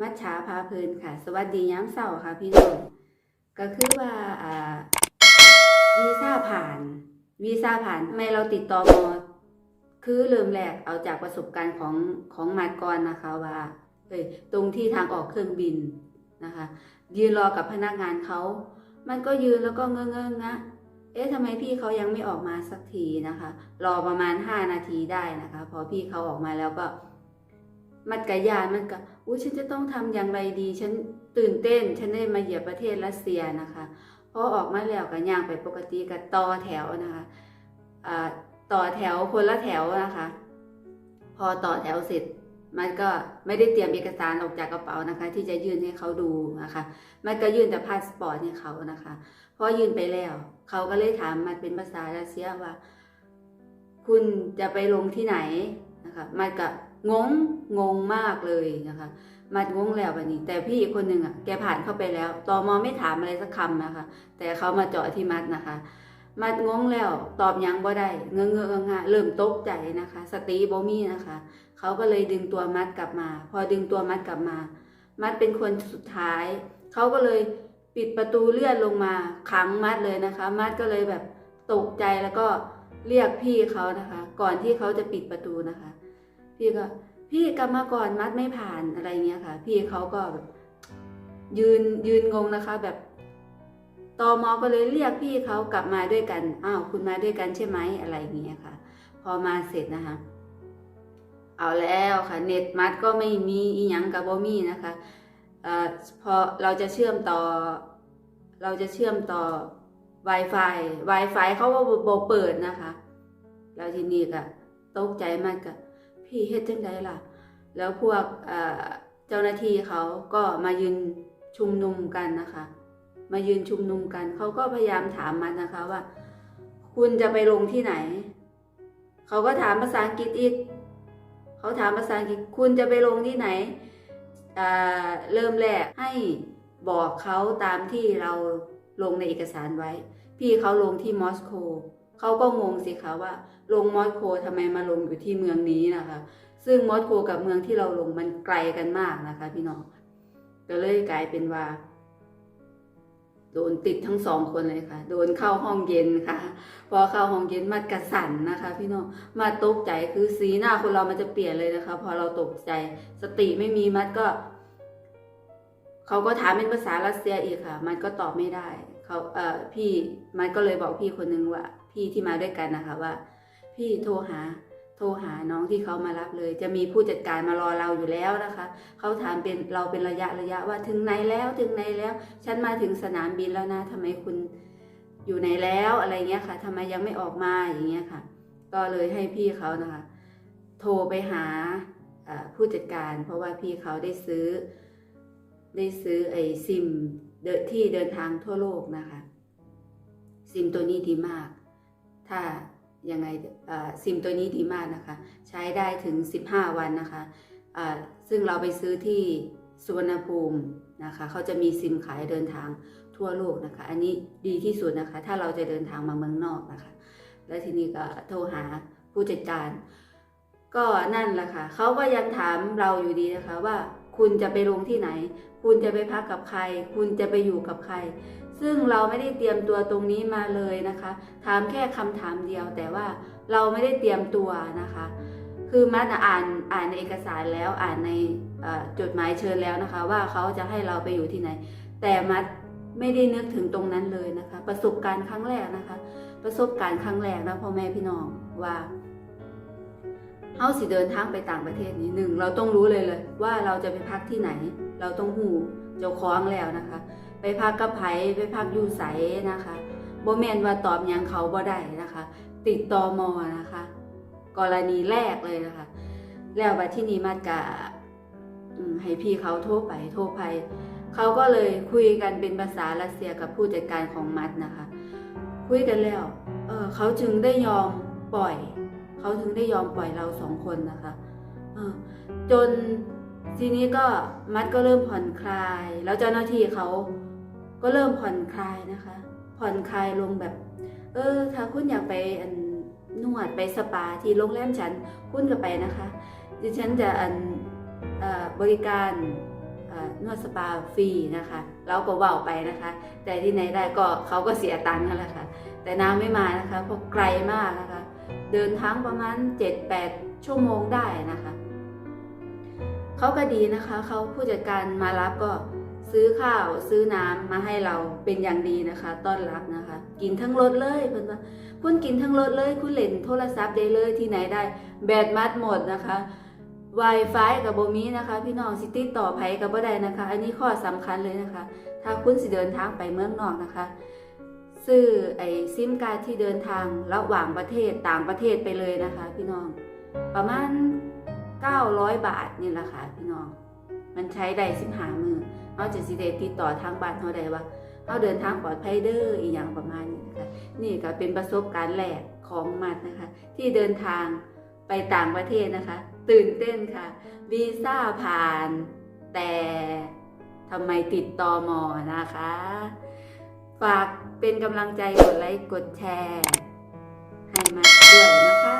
มัชชาพาเพลินค่ะ สวัสดีย้ำเสาร์ค่ะพี่น้องก็คือว่าอ่าวีซ่าผ่านวีซ่าผ่านทำไมเราติดต่อมอคือเริ่มแรกเอาจากประสบการณ์ของของมาก่อนนะคะว่าเอ้ยตรงที่ทางออกเครื่องบินนะคะ ยืนรอกับพนักงานเขา มันก็ยืนแล้วก็เงอเงองะเอ๊ะทำไมพี่เขายังไม่ออกมาสักทีนะคะ รอประมาณ 5 นาทีได้นะคะ พอพี่เขาออกมาแล้วก็ มันกะยานมันกะอุ้ยฉันจะต้องทำอย่างไรดี ฉันตื่นเต้น ฉันได้มาเหยียบประเทศรัสเซียนะคะพอออกมาแล้วก็ย่างไปปกติกับต่อแถวนะคะต่อแถวคนละแถวนะคะ พอต่อแถวเสร็จมันก็ไม่ได้เตรียมเอกสารออกจากกระเป๋านะคะ ที่จะยื่นให้เขาดูนะคะ มันก็ยื่นแต่พาสปอร์ตให้เขานะคะพอยื่นไปแล้วเขาก็เลยถามมันเป็นภาษารัสเซียว่า คุณจะไปลงที่ไหน นะคะมันก็งงงงมากเลยนะคะมันงงแล้วแบบนี้ แต่พี่อีกคนหนึ่งอะแกผ่านเข้าไปแล้วตอมอไม่ถามอะไรสักคำนะคะ แต่เขามาเจาะที่มัดนะคะ มัดงงแล้วตอบยังบ่ได้เงื้อเงื้อะงะเริ่มตกใจนะคะ สติบ่มีนะคะเขาก็เลยดึงตัวมัดกลับมา พอดึงตัวมัดกลับมา มัดเป็นคนสุดท้ายเขาก็เลยปิดประตูเลื่อนลงมาขังมัดเลยนะคะ มัดก็เลยแบบตกใจแล้วก็ เรียกพี่เขานะคะ ก่อนที่เขาจะปิดประตูนะคะ พี่ก็พี่กลับมาก่อนมัดไม่ผ่านอะไรเงี้ยค่ะ พี่เขาก็แบบยืนยืนงงนะคะ แบบตอมอก็เลยเรียกพี่เขากลับมาด้วยกันอ้าวคุณมาด้วยกันใช่ไหมอะไรเงี้ยค่ะ พอมาเสร็จนะคะ เอาแล้วค่ะ เน็ตมัดก็ไม่มีอีหยังกับบมี่นะคะเอ่อพอเราจะเชื่อมต่อ เราจะเชื่อมต่อ Wi-Fi Wi-Fi เขาว่าบ่เปิดนะคะ แล้วทีนี้ก็ตกใจมากก็พี่เฮ็ดจังไดล่ะ แล้วพวกเจ้าหน้าที่เขาก็มายืนชุมนุมกันนะคะ มายืนชุมนุมกันเขาก็พยายามถามมันนะคะว่า คุณจะไปลงที่ไหน เขาก็ถามภาษาอังกฤษอีกเขาถามภาษาอังกฤษคุณจะไปลงที่ไหนเริ่มแรกให้บอกเขาตามที่เรา ลงในเอกสารไว้ พี่เขาลงที่มอสโกเขาก็งงสิคะว่า ลงมอสโกทำไมมาลงอยู่ที่เมืองนี้นะคะ ซึ่งมอสโกกับเมืองที่เราลงมันไกลกันมากนะคะ พี่น้องก็เลยกลายเป็นว่า โดนติดทั้งสองคนเลยค่ะ โดนเข้าห้องเย็นค่ะ พอเข้าห้องเย็นมัดกระสันนะคะ พี่น้องมาตกใจคือสีหน้าคนเรามันจะเปลี่ยนเลยนะคะ พอเราตกใจ สติไม่มีมัดก็ เขาก็ถามเป็นภาษารัสเซียอีกค่ะ มันก็ตอบไม่ได้เขาเอ่อพี่มันก็เลยบอกพี่คนนึงว่า พี่ที่มาด้วยกันนะคะว่า พี่โทรหาโทรหาน้องที่เขามารับเลย จะมีผู้จัดการมารอเราอยู่แล้วนะคะ เขาถามเป็นเราเป็นระยะระยะว่าถึงไหนแล้วถึงไหนแล้ว ฉันมาถึงสนามบินแล้วนะทำไมคุณอยู่ไหนแล้วอะไรเงี้ยค่ะทำไมยังไม่ออกมาอย่างเงี้ยค่ะ ก็เลยให้พี่เขานะคะ โทรไปหาผู้จัดการ เพราะว่าพี่เขาได้ซื้อ ได้ซื้อไอ้ซิมเดนที่เดินทางทั่วโลกนะคะ ซิมตัวนี้ดีมาก ถ้ายังไงซิมตัวนี้ดีมากนะคะ ใช้ได้ถึง 15 วันนะคะอ่าซึ่งเราไปซื้อที่สุวรรณภูมินะคะ เขาจะมีซิมขายเดินทางทั่วโลกนะคะ อันนี้ดีที่สุดนะคะ ถ้าเราจะเดินทางมาเมืองนอกนะคะ แล้วทีนี้ก็โทรหาผู้จัดการ ก็นั่นแหละค่ะเขาก็ยังถามเราอยู่ดีนะคะว่า คุณจะไปลงที่ไหน คุณจะไปพักกับใคร คุณจะไปอยู่กับใคร ซึ่งเราไม่ได้เตรียมตัวตรงนี้มาเลยนะคะ ถามแค่คำถามเดียว แต่ว่าเราไม่ได้เตรียมตัวนะคะ คือมัดอ่านอ่านในเอกสารแล้วอ่านในจดหมายเชิญแล้วนะคะ ว่าเขาจะให้เราไปอยู่ที่ไหน แต่มัดไม่ได้นึกถึงตรงนั้นเลยนะคะ ประสบการณ์ครั้งแรกนะคะ ประสบการณ์ครั้งแรกนะพ่อแม่พี่น้องว่า เฮาสิเดินทางไปต่างประเทศนี้หนึ่งเราต้องรู้เลยเลย ว่าเราจะไปพักที่ไหน เราต้องหูเจ้าของแล้วนะคะ ไปพักกับไผไปพักอยู่ใสนะคะโบแมนว่าตอบยังเขาบ่ได้นะคะ ติดตอมอนะคะ กรณีแรกเลยนะคะ แล้วว่าที่นี่มากะให้พี่เขาโทรไปโทรไปเขาก็เลยคุยกันเป็นภาษารัสเซียกับผู้จัดการของมัดนะคะ คุยกันแล้วเออเขาจึงได้ยอมปล่อย เขาถึงได้ยอมปล่อยเราสองคนนะคะจนทีนี้ก็มัดก็เริ่มผ่อนคลาย แล้วเจ้าหน้าที่เขาก็เริ่มผ่อนคลายนะคะ ผ่อนคลายลงแบบ เออ ถ้าคุณอยากไปอันนวดไปสปาที่โรงแรมฉันคุณก็ไปนะคะ ดิฉันจะอันออบริการนวดสปาฟรีนะคะเราก็ว่าไปนะคะ แต่ที่ไหนได้ก็เขาก็เสียตังค์นั่นแหละค่ะแต่น้ำไม่มานะคะเพราะไกลมากนะคะ เดินทางประมาณ 7-8 ชั่วโมงได้นะคะเขาก็ดีนะคะเขาผู้จัดการมารับก็ซื้อข้าวซื้อน้ำมาให้เราเป็นอย่างดีนะคะต้อนรับนะคะ กินทั้งรถเลยเพื่อนว่าคุณกินทั้งรถเลย คุณเล่นโทรศัพท์ได้เลยที่ไหนได้ แบตมัดหมดนะคะ Wi-Fi กับโบมีนะคะ พี่น้องซิตี้ต่อไผกับบ่ได้นะคะ อันนี้ข้อสำคัญเลยนะคะ ถ้าคุณสิเดินทางไปเมืองนอกนะคะ ซื้อไอซิมการ์ดที่เดินทางระหว่างประเทศต่างประเทศไปเลยนะคะ พี่น้อง ประมาณ 900 บาทนี่แหละค่ะพี่น้อง มันใช้ได้สิบหามือเอาจะสิเดติดต่อทางบ้านเขาได้ว่าเขาเดินทางปลอดภัยเด้ออีกอย่างประมาณนี้นะคะนี่ก็เป็นประสบการณ์แรกของมัดนะคะ ที่เดินทางไปต่างประเทศนะคะ ตื่นเต้นค่ะวีซ่าผ่าน แต่ทำไมติดต่อมอนะคะ ฝาก เป็นกำลังใจกดไลค์กดแชร์ ให้มาด้วยนะคะ